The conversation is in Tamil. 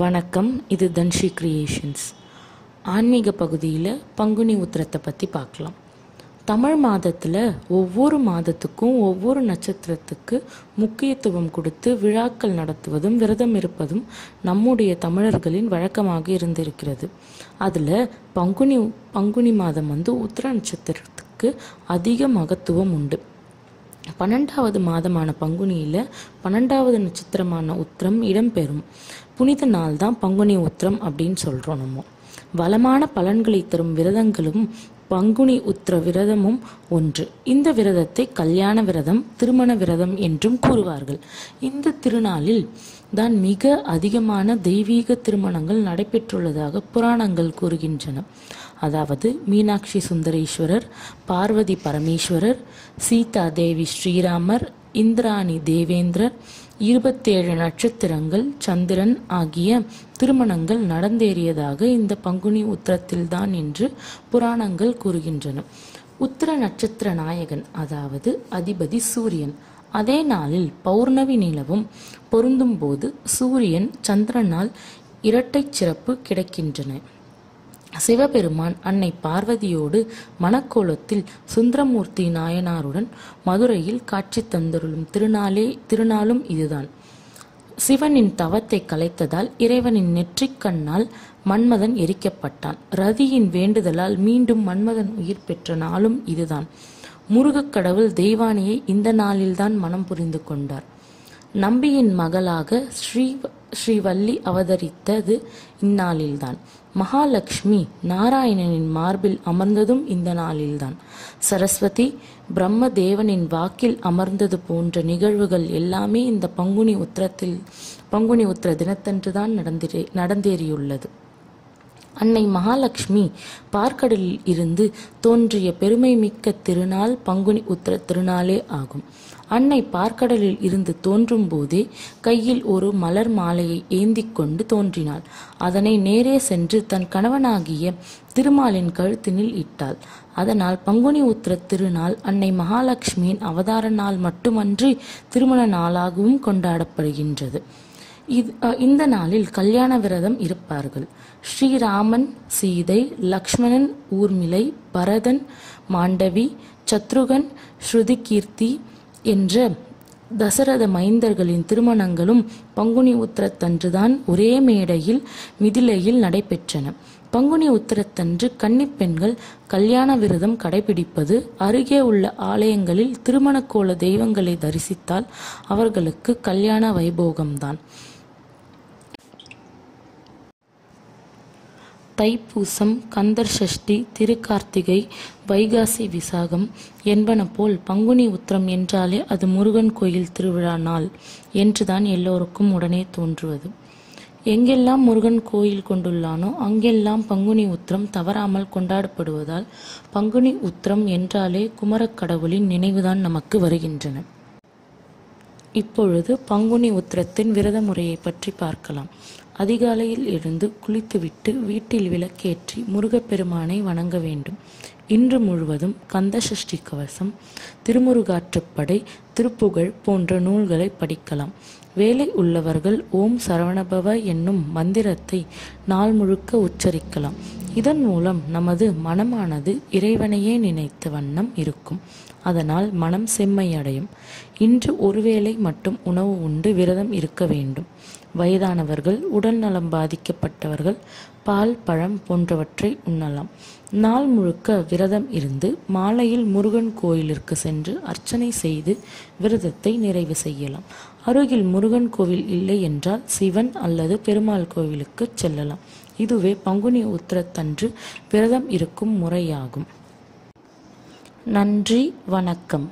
வணக்கம் இது தன்ஷி கிரியேஷன்ஸ் ஆன்மீக பகுதியில் பங்குனி உத்திரத்தை பற்றி பார்க்கலாம். தமிழ் மாதத்தில் ஒவ்வொரு மாதத்துக்கும் ஒவ்வொரு நட்சத்திரத்துக்கு முக்கியத்துவம் கொடுத்து விழாக்கள் நடத்துவதும் விரதம் இருப்பதும் நம்முடைய தமிழர்களின் வழக்கமாக இருந்திருக்கிறது. அதில் பங்குனி பங்குனி மாதம் வந்து உத்திர நட்சத்திரத்துக்கு அதிக மகத்துவம் உண்டு. பன்னெண்டாவது மாதமான பங்குனியில் பன்னெண்டாவது நட்சத்திரமான உத்திரம் இடம்பெறும். புனித நாள் தான் பங்குனி உத்திரம் அப்படின்னு சொல்கிறோம் நம்ம. வளமான பலன்களை தரும் விரதங்களும் பங்குனி உத்திர விரதமும் ஒன்று. இந்த விரதத்தை கல்யாண விரதம் திருமண விரதம் என்றும் கூறுவார்கள். இந்த திருநாளில் தான் மிக அதிகமான தெய்வீக திருமணங்கள் நடைபெற்றுள்ளதாக புராணங்கள் கூறுகின்றன. அதாவது மீனாட்சி சுந்தரேஸ்வரர் பார்வதி பரமேஸ்வரர் சீதா தேவி ஸ்ரீராமர் இந்திராணி தேவேந்திரர் இருபத்தேழு நட்சத்திரங்கள் சந்திரன் ஆகிய திருமணங்கள் நடந்தேறியதாக இந்த பங்குனி உத்திரத்தில்தான் என்று புராணங்கள் கூறுகின்றன. உத்திர நட்சத்திர நாயகன் அதாவது அதிபதி சூரியன். அதே நாளில் பௌர்ணவி நிலவும் பொருந்தும் போது சூரியன் சந்திரனால் இரட்டைச் சிறப்பு கிடைக்கின்றன. சிவபெருமான் அன்னை பார்வதியோடு மணக்கோலத்தில் சுந்தரமூர்த்தி நாயனாருடன் மதுரையில் காட்சி தந்தருளும் திருநாளே திருநாளும் இதுதான். சிவனின் தவத்தை கலைத்ததால் இறைவனின் நெற்றிக் கண்ணால் மன்மதன் எரிக்கப்பட்டான். ரதியின் வேண்டுதலால் மீண்டும் மன்மதன் உயிர் பெற்ற நாளும் இதுதான். முருகக் கடவுள் தெய்வானியை இந்த நாளில்தான் மனம் புரிந்து கொண்டார். நம்பியின் மகளாக ஸ்ரீ ஸ்ரீவல்லி அவதரித்தது இந்நாளில்தான். மகாலட்சுமி நாராயணனின் மார்பில் அமர்ந்ததும் இந்த நாளில்தான். சரஸ்வதி பிரம்ம தேவனின் வாக்கில் அமர்ந்தது போன்ற நிகழ்வுகள் எல்லாமே இந்த பங்குனி உத்திரத்தில் பங்குனி உத்திர தினத்தன்றுதான் நடந்தே நடந்தேறியுள்ளது. அன்னை மகாலட்சுமி பார்க்கடலில் இருந்து தோன்றிய பெருமை மிக்க திருநாள் பங்குனி உத்திர திருநாளே ஆகும். அன்னை பார்க்கடலில் இருந்து தோன்றும் போதே கையில் ஒரு மலர் மாலையை ஏந்தி கொண்டு தோன்றினாள். அதனை நேரே சென்று தன் கணவனாகிய திருமாலின் கழுத்தினில் இட்டாள். அதனால் பங்குனி உத்திர திருநாள் அன்னை மகாலட்சுமியின் அவதார நாள் மட்டுமன்றி திருமண நாளாகவும் கொண்டாடப்படுகின்றது. இது இந்த நாளில் கல்யாண விரதம் இருப்பார்கள். ஸ்ரீராமன் சீதை லக்ஷ்மணன் ஊர்மிளை பரதன் மாண்டவி சத்ருகன் ஸ்ருதிகீர்த்தி என்ற தசரத மைந்தர்களின் திருமணங்களும் பங்குனி உத்திரத்தன்றுதான் ஒரே மேடையில் மிதிலையில் நடைபெற்றன. பங்குனி உத்திரத்தன்று கன்னிப்பெண்கள் கல்யாண விரதம் கடைபிடிப்பது அருகே உள்ள ஆலயங்களில் திருமண கோல தெய்வங்களை தரிசித்தால் அவர்களுக்கு கல்யாண வைபோகம்தான். தைப்பூசம் கந்தர் சஷ்டி திருக்கார்த்திகை வைகாசி விசாகம் என்பன போல் பங்குனி உத்திரம் என்றாலே அது முருகன் கோயில் திருவிழா நாள் என்றுதான் எல்லோருக்கும் உடனே தோன்றுவது. எங்கெல்லாம் முருகன் கோயில் கொண்டுள்ளானோ அங்கெல்லாம் பங்குனி உத்திரம் தவறாமல் கொண்டாடப்படுவதால் பங்குனி உத்திரம் என்றாலே குமரக் கடவுளின் நினைவுதான் நமக்கு வருகின்றன. இப்பொழுது பங்குனி உத்திரத்தின் விரத முறையை பற்றி பார்க்கலாம். அதிகாலையில் எழுந்து குளித்துவிட்டு வீட்டில் விளக்கேற்றி முருகப்பெருமானை வணங்க வேண்டும். இன்று முழுவதும் கந்த சஷ்டி கவசம் திருமுருகாற்றுப்படை திருப்புகழ் போன்ற நூல்களை படிக்கலாம். வேலை உள்ளவர்கள் ஓம் சரவணபவ என்னும் மந்திரத்தை நாள் முழுக்க உச்சரிக்கலாம். இதன் மூலம் நமது மனமானது இறைவனையே நினைத்த வண்ணம் இருக்கும். அதனால் மனம் செம்மையடையும். இன்று ஒருவேளை மட்டும் உணவு உண்டு விரதம் இருக்க வேண்டும். வயதானவர்கள் உடல் நலம் பாதிக்கப்பட்டவர்கள் பால் பழம் போன்றவற்றை உண்ணலாம். நாள் முழுக்க விரதம் இருந்து மாலையில் முருகன் கோயிலிற்கு சென்று அர்ச்சனை செய்து விரதத்தை நிறைவு செய்யலாம். அருகில் முருகன் கோவில் இல்லை என்றால் சிவன் அல்லது பெருமாள் கோவிலுக்கு செல்லலாம். இதுவே பங்குனி உத்திரத்தன்று விரதம் இருக்கும் முறையாகும். நன்றி வணக்கம்.